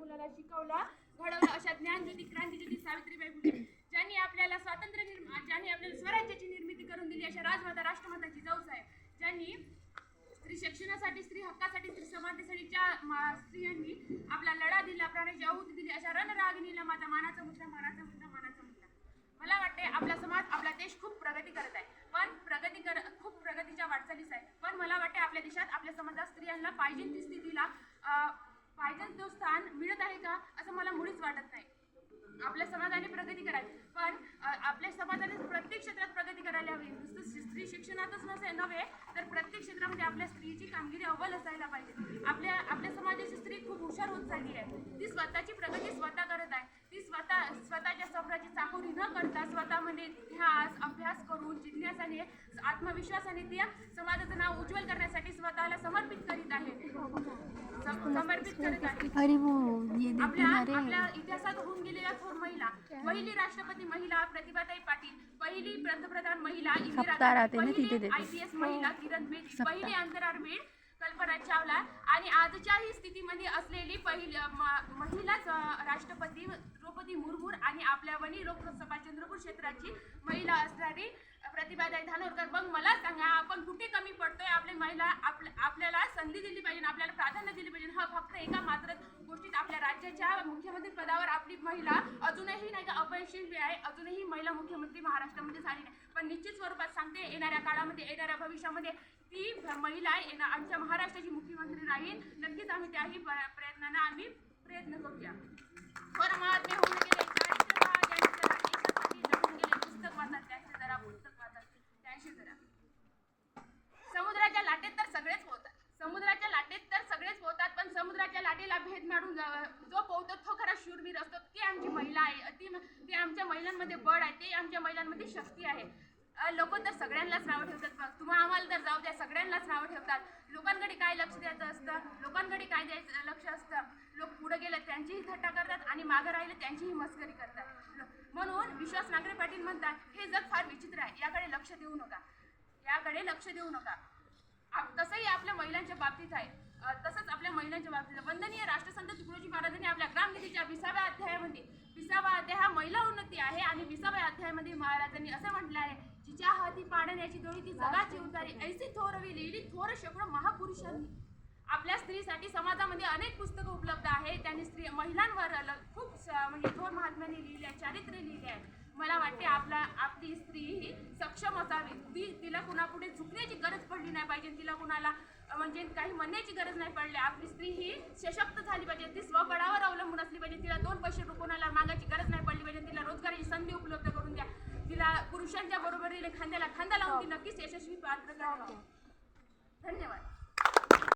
मुलाला शिकवलं घडवलं अशा ज्ञानज्योती क्रांतीज्योती सावित्रीबाई फुले ज्यांनी आपल्याला स्वातंत्र्य निर्माण ज्यांनी आपल्याला स्वराज्याची निर्मिती करून दिली अशा राजमाता राष्ट्रमाताची जिजाऊ साहेब ज्यांनी स्त्री शिक्षणासाठी स्त्री हक्कासाठी स्त्री समानतेसाठी ज्या स्त्रियांनी आपला लढा दिला प्राण्याची आहुती दिली अशा रणरागिणीला माझा मानाचा मुद्दा मानाचा मुद्दा मानाचा मुद्दा. मला वाटते आपला समाज आपला देश खूप प्रगती करत आहे. पण प्रगती कर खूप प्रगतीच्या वाटचालीस आहे. पण मला वाटते आपल्या देशात आपल्या समाजात स्त्रियांना पाहिजे ती स्थितीला अं, पाहिजे तो स्थान मिळत आहे का वाटत नाही. आपल्या समाजाने प्रगती करावी. पण आपल्या समाजाने प्रत्येक क्षेत्रात प्रगती करायला हवी. नुसतं स्त्री शिक्षणातच नसे नव्हे तर प्रत्येक क्षेत्रामध्ये आपल्या स्त्रीची कामगिरी अव्वल असायला पाहिजे. आपल्या आपल्या समाजाची स्त्री खूप हुशार होत झाली आहे. ती स्वतःची प्रगती स्वतः करत आहे. ती स्वतः स्वतःच्या स्वप्नाची चाकोरी न करता स्वतःमध्ये म्हणजे इतिहास अभ्यास करून जिज्ञासाने आत्मविश्वासाने त्या समाजाचं नाव उज्ज्वल करण्यासाठी स्वतःला समर्पित करीत आहे. समर्पित करत आहे अरे वो ये देखो आपल्या ना रे आपल्या इतिहासात होऊन गेलेल्या थोर महिला पहिली राष्ट्रपती महिला प्रतिभाताई पाटील पहिली पंतप्रधान महिला इंदिरा राहते ना तिथे देते. महिला किरण बेदी सप्ताह. पहिली अंतराळवीर कल्पना चावला आणि आजच्याही स्थितीमध्ये असलेली पहिली म- महिलाच अं, राष्ट्रपती द्रौपदी मुर्मू आणि आपल्या वणी लोकसभा चंद्रपूर क्षेत्राची महिला असणारी प्रतिभाताई धानोरकर मग मला सांगा आपण कुठे कमी पडतोय आपली महिला आपल्या आपल्याला संधी दिली पाहिजे आपल्याला प्राधान्य दिली पाहिजे. हा फक्त एका मात्र गोष्टीत आपल्या राज्याच्या मुख्यमंत्री पदावर आपली महिला अजूनही नाही का अपयशस्वी आहे. अजूनही महिला मुख्यमंत्री महाराष्ट्रामध्ये झाली नाही. पण निश्चित स्वरूपात सांगते येणाऱ्या काळामध्ये येणाऱ्या भविष्यामध्ये ती महिला येणार आमच्या महाराष्ट्राची मुख्यमंत्री राहील. नक्कीच आम्ही त्याही प्रयत्नांना आम्ही प्रयत्न करूया. बरं महात्मे होऊन गेले. जो पोहतो तो खरा शूरवीर असतो ती आमची महिला आहे. ती ती आमच्या महिलांमध्ये बळ आहे. ते आमच्या महिलांमध्ये शक्ती आहे. लोक तर सगळ्यांनाच नावं ठेवतात. बघ तुम्हाला आम्हाला तर जाऊ द्या. सगळ्यांनाच नावं ठेवतात. लोकांकडे काय लक्ष द्यायचं असतं? लोकांकडे काय द्यायचं लक्ष असतं? लोक पुढे गेले त्यांचीही थट्टा करतात आणि मागं राहिले त्यांचीही मस्करी करतात. म्हणून विश्वास नागरे पाटील म्हणतात हे जग फार विचित्र आहे. याकडे लक्ष देऊ नका. याकडे लक्ष देऊ नका. आप- तसंही आपल्या महिलांच्या बाबतीत आहे. तसंच आपल्या महिलांच्या बाबतीत वंदनीय राष्ट्रसंत तुकडोजी महाराजांनी आपल्या ग्रामनिधीच्या विसाव्या अध्यायामध्ये विसावा अध्याय हा महिला उन्नती आहे आणि विसाव्या अध्यायामध्ये महाराजांनी असं म्हटलं आहे जिच्या हाती पाडण्याची दोरी ती जगाची उतारी ऐसी थोरवी लिहिली थोर शेकडो महापुरुषांनी. आपल्या स्त्रीसाठी समाजामध्ये अनेक पुस्तकं उपलब्ध आहेत. त्यांनी स्त्री महिलांवर खूप म्हणजे थोर महात्म्यांनी लिहिले आहे चारित्र्य लिहिले आहे मला वाटते आपला आपली स्त्री ही सक्षम असावी. ती तिला कुणापुढे झुकण्याची गरज पडली नाही पाहिजे. तिला कुणाला म्हणजे काही म्हणण्याची गरज नाही पडली. आपली स्त्री ही सशक्त झाली पाहिजे. ती स्वबळावर अवलंबून असली पाहिजे तिला दोन पैसे कोणाला मागायची गरज नाही पडली पाहिजे तिला रोजगाराची संधी उपलब्ध करून द्या तिला पुरुषांच्या बरोबरीने खांद्याला खांदा लावून ती नक्कीच यशस्वी पात्र धन्यवाद.